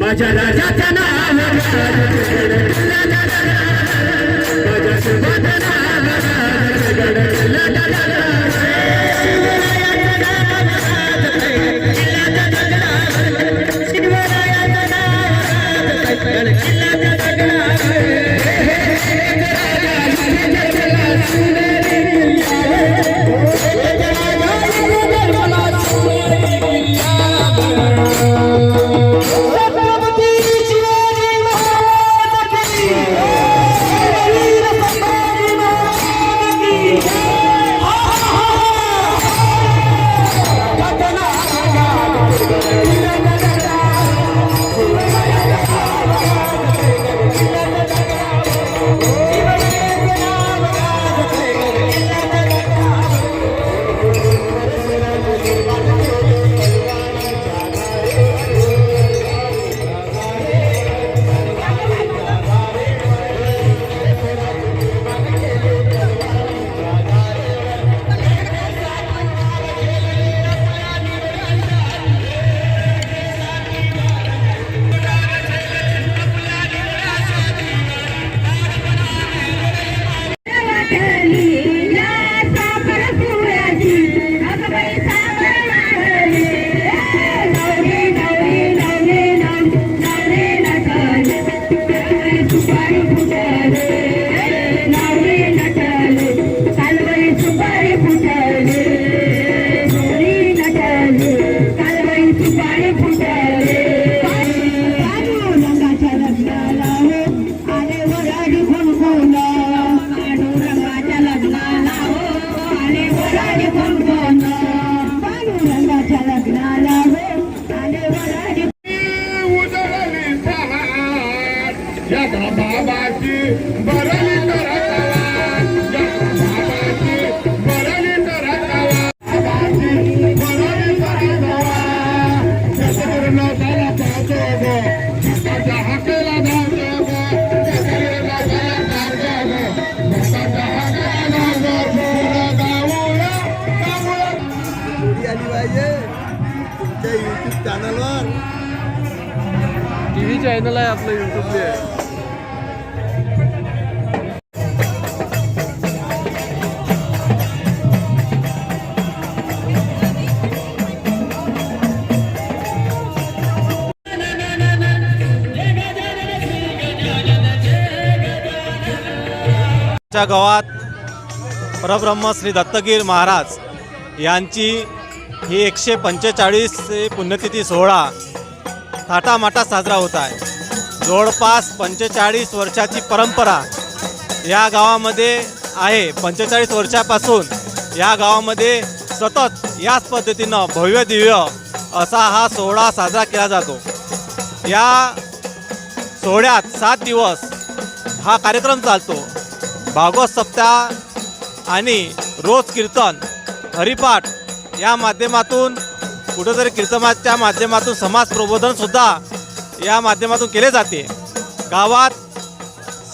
माझ्या राजाच्या नावावर. चॅनल आहे आपलं युट्यूबचे गावात परब्रह्म श्री दत्तगीर महाराज यांची ही एकशे पंचेचाळीस पुण्यतिथी सोहळा थाटामाटात साजरा होत आहे. जवळपास पंचेचाळीस वर्षाची परंपरा या गावामध्ये आहे. पंचेचाळीस वर्षापासून या गावामध्ये सतत याच पद्धतीनं भव्य दिव्य असा हा सोहळा साजरा केला जातो. या सोहळ्यात सात दिवस हा कार्यक्रम चालतो. भागवत सप्ताह आणि रोज कीर्तन हरिपाठ या माध्यमातून कुठंतरी कीर्तनाच्या माध्यमातून समाज प्रबोधनसुद्धा या माध्यमातून केले जाते. गावात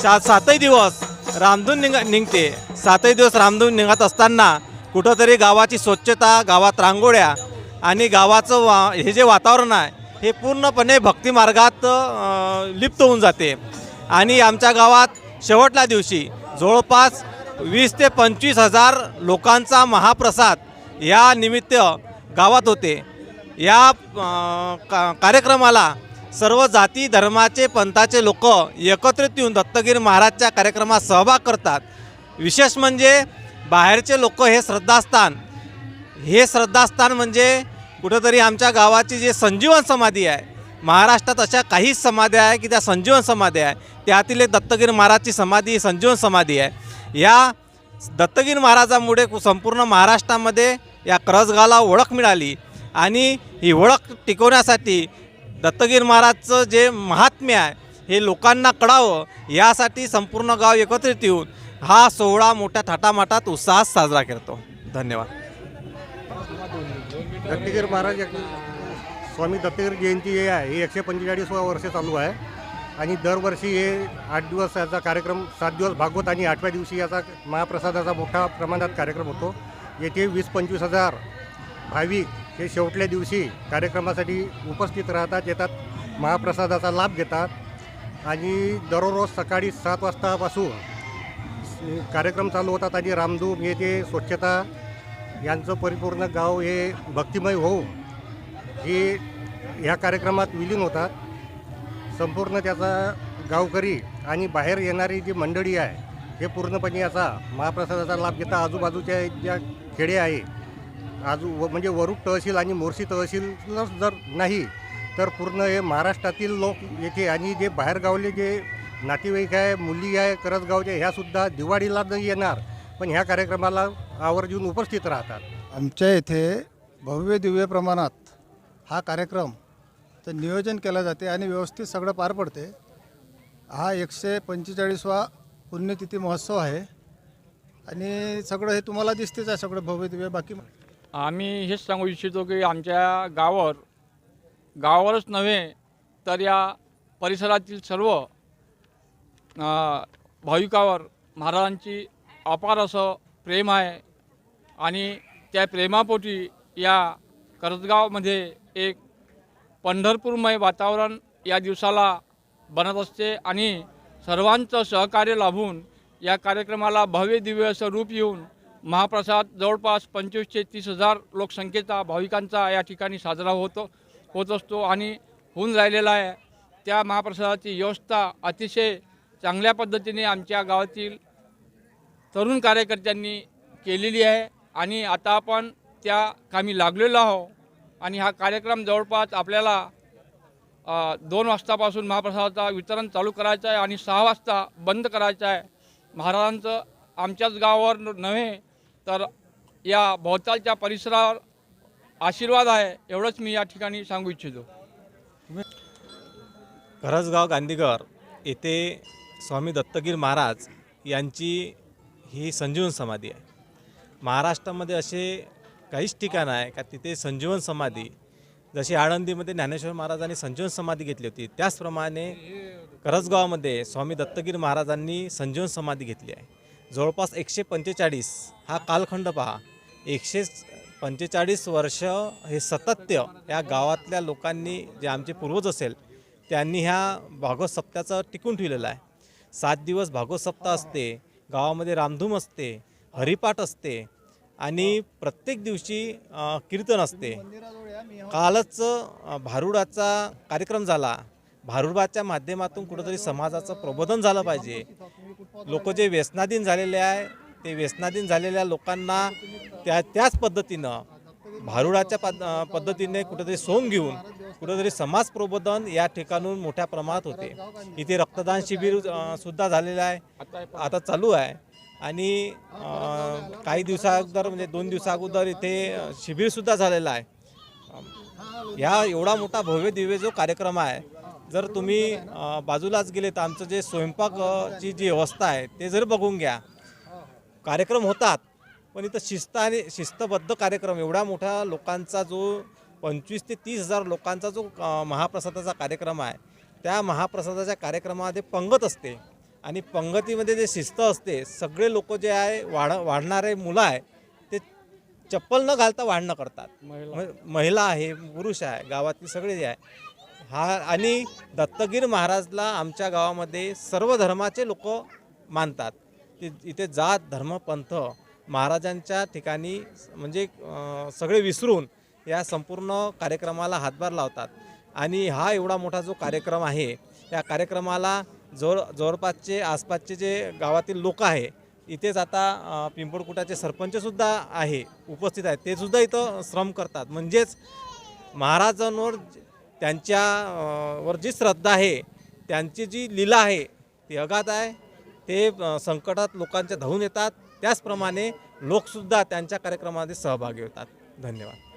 सा सातही दिवस रामधून निघ निघते. सातही दिवस रामधून निघत असताना कुठंतरी गावाची स्वच्छता गावात रांगोळ्या आणि गावाचं वा हे जे वातावरण आहे हे पूर्णपणे भक्तिमार्गात लिप्त होऊन जाते. आणि आमच्या गावात शेवटल्या दिवशी जवळपास वीस ते पंचवीस हजार लोकांचा महाप्रसाद या निमित्त गावात होते. या का कार्यक्रमाला सर्व जाती धर्माचे पंथाचे लोक एकत्रित येऊन दत्तगिरी महाराजच्या कार्यक्रमात सहभाग करतात. विशेष म्हणजे बाहेरचे लोक हे श्रद्धास्थान हे श्रद्धास्थान म्हणजे कुठंतरी आमच्या गावाची जे संजीवन समाधी आहे महाराष्ट्रात अशा काहीच समाध्या आहे की त्या संजीवन समाधी आहे. त्यातील एक दत्तगिरी महाराजची समाधी ही संजीवन समाधी आहे. या दत्तगिरी महाराजामुळे संपूर्ण महाराष्ट्रामध्ये या करसगावला ओळख मिळाली. आणि ही ओळख टिकवण्यासाठी दत्तगीर महाराजचं जे महात्म्य आहे हे लोकांना कळावं यासाठी संपूर्ण गाव एकत्रित येऊन हा सोहळा मोठ्या थाटामाटात उत्साहात साजरा करतो. धन्यवाद. दत्तगीर महाराज एक- स्वामी दत्तगीर जयंती हे आहे. ही एकशे पंचेचाळीसवा वर्ष चालू आहे. आणि दरवर्षी हे आठ दिवस याचा कार्यक्रम सात दिवस भागवत आणि आठव्या दिवशी याचा महाप्रसादाचा मोठा प्रमाणात कार्यक्रम होतो. येथे वीस पंचवीस हजार भाविक हे शेवटल्या दिवशी कार्यक्रमासाठी उपस्थित राहतात येतात महाप्रसादाचा लाभ घेतात आणि दररोज सकाळी सात वाजतापासून कार्यक्रम चालू होतात आणि रामधूम येथे स्वच्छता यांचं परिपूर्ण गाव हे भक्तिमय होऊन हे ह्या कार्यक्रमात विलीन होतात. संपूर्ण त्याचा गावकरी आणि बाहेर येणारी जी मंडळी आहे हे पूर्णपणे याचा महाप्रसादाचा लाभ घेता. आजूबाजूच्या ज्या खेडे आहे आज व- म्हणजे वरुड तहसील आणि मोर्शी तहसीलच जर नाही तर पूर्ण हे महाराष्ट्रातील लोक येथे आणि जे बाहेरगावले जे नातेवाईक आहे मुली आहे करजगावचे ह्यासुद्धा दिवाळीला नाही येणार पण ह्या कार्यक्रमाला आवर्जून उपस्थित राहतात. आमच्या येथे भव्य दिव्य प्रमाणात हा कार्यक्रम तर नियोजन केलं जाते आणि व्यवस्थित सगळं पार पडते. हा एकशे पंचेचाळीसवा पुण्यतिथी महोत्सव आहे. आणि सगळं हे तुम्हाला दिसतेच आहे सगळं भव्य दिव्य. बाकी आम्ही हेच सांगू इच्छितो की आमच्या गावावर गावावरच नव्हे तर या परिसरातील सर्व भाविकावर महाराजांची अपार असं प्रेम आहे आणि त्या प्रेमापोटी या करतगावमध्ये एक पंढरपूरमय वातावरण या दिवसाला बनत असते आणि सर्वांचं सहकार्य लाभून या कार्यक्रमाला भव्य दिव्य असं रूप येऊन महाप्रसाद जवळपास पंचवीस ते तीस हजार लोकसंख्येचा भाविकांचा या ठिकाणी साजरा होतो होत असतो आणि होऊन राहिलेला आहे. त्या महाप्रसादाची व्यवस्था अतिशय चांगल्या पद्धतीने आमच्या गावातील तरुण कार्यकर्त्यांनी केलेली आहे आणि आता आपण त्या कामी लागलेलो आहो आणि हा कार्यक्रम जवळपास आपल्याला दोन वाजतापासून महाप्रसादाचा वितरण चालू करायचं आहे आणि सहा वाजता बंद करायचं आहे. महाराजांचं आमच्याच गावावर नव्हे तर या भोवतालच्या परिसरावर आशीर्वाद आहे एवढंच मी या ठिकाणी सांगू इच्छितो. करजगाव गांधीगर येथे स्वामी दत्तगीर महाराज यांची ही संजीवन समाधी आहे. महाराष्ट्रामध्ये असे काहीच ठिकाण आहे का तिथे संजीवन समाधी जशी आळंदीमध्ये ज्ञानेश्वर महाराजांनी संजीवन समाधी घेतली होती त्याचप्रमाणे करजगावामध्ये स्वामी दत्तगीर महाराजांनी संजीवन समाधी घेतली आहे. जवळपास एकशे पंचेचाळीस हा कालखंड पहा. एकशे पंचेचाळीस वर्ष हे सतत्य या गावातल्या लोकांनी जे आमचे पूर्वज असेल त्यांनी ह्या भागवत सप्त्याचं टिकून ठेवलेलं आहे. सात दिवस भागवत सप्ताह असते गावामध्ये रामधूम असते हरिपाठ असते आणि प्रत्येक दिवशी कीर्तन असते. कालच भारुडाचा कार्यक्रम झाला. भारुडाच्या माध्यमातून कुठंतरी समाजाचं प्रबोधन झालं पाहिजे. लोक जे व्यसनाधीन झालेले आहे ते व्यसनाधीन झालेल्या लोकांना त्या त्याच पद्धतीनं भारुडाच्या पद पद्धतीने कुठंतरी सोंग घेऊन कुठंतरी समाज प्रबोधन या ठिकाणून मोठ्या प्रमाणात होते. इथे रक्तदान शिबिर सुद्धा झालेलं आहे. आता चालू आहे. आणि काही दिवसा अगोदर म्हणजे दोन दिवसा अगोदर इथे शिबिरसुद्धा झालेलं आहे. ह्या एवढा मोठा भव्य दिव्य जो कार्यक्रम आहे जर तुम्ही बाजूलाच गेले तर आमचं जे स्वयंपाकची जी व्यवस्था आहे ते जर बघून घ्या. कार्यक्रम होतात पण इथं शिस्त आणि शिस्तबद्ध कार्यक्रम एवढ्या मोठ्या लोकांचा जो पंचवीस ते तीस हजार लोकांचा जो महाप्रसादाचा कार्यक्रम आहे त्या महाप्रसादाच्या कार्यक्रमामध्ये पंगत असते. आणि पंगतीमध्ये जे शिस्त असते सगळे लोक जे आहे वाढ वाढणारे मुलं आहे ते चप्पल न घालता वाढणं करतात. म- महिला आहे पुरुष आहे गावातली सगळे जे आहे हा आणि दत्तगीर महाराजला आमच्या गावामध्ये सर्व धर्माचे लोक मानतात. ते इथे जात धर्म पंथ महाराजांच्या ठिकाणी म्हणजे सगळे विसरून या संपूर्ण कार्यक्रमाला हातभार लावतात. आणि हा एवढा मोठा जो कार्यक्रम आहे या कार्यक्रमाला जवळ जवळपासचे आसपासचे जे गावातील लोक आहे इथेच आता पिंपळकुटाचे सरपंचसुद्धा आहे उपस्थित आहेत. ते सुद्धा इथं श्रम करतात. म्हणजेच महाराजांवर त्यांच्या वर जी श्रद्धा आहे त्यांची जी लीला आहे ती अगाध आहे. ते संकटात लोकांच्या धावून येतात. त्याचप्रमाणे लोकसुद्धा त्यांच्या कार्यक्रमामध्ये सहभागी होतात. धन्यवाद.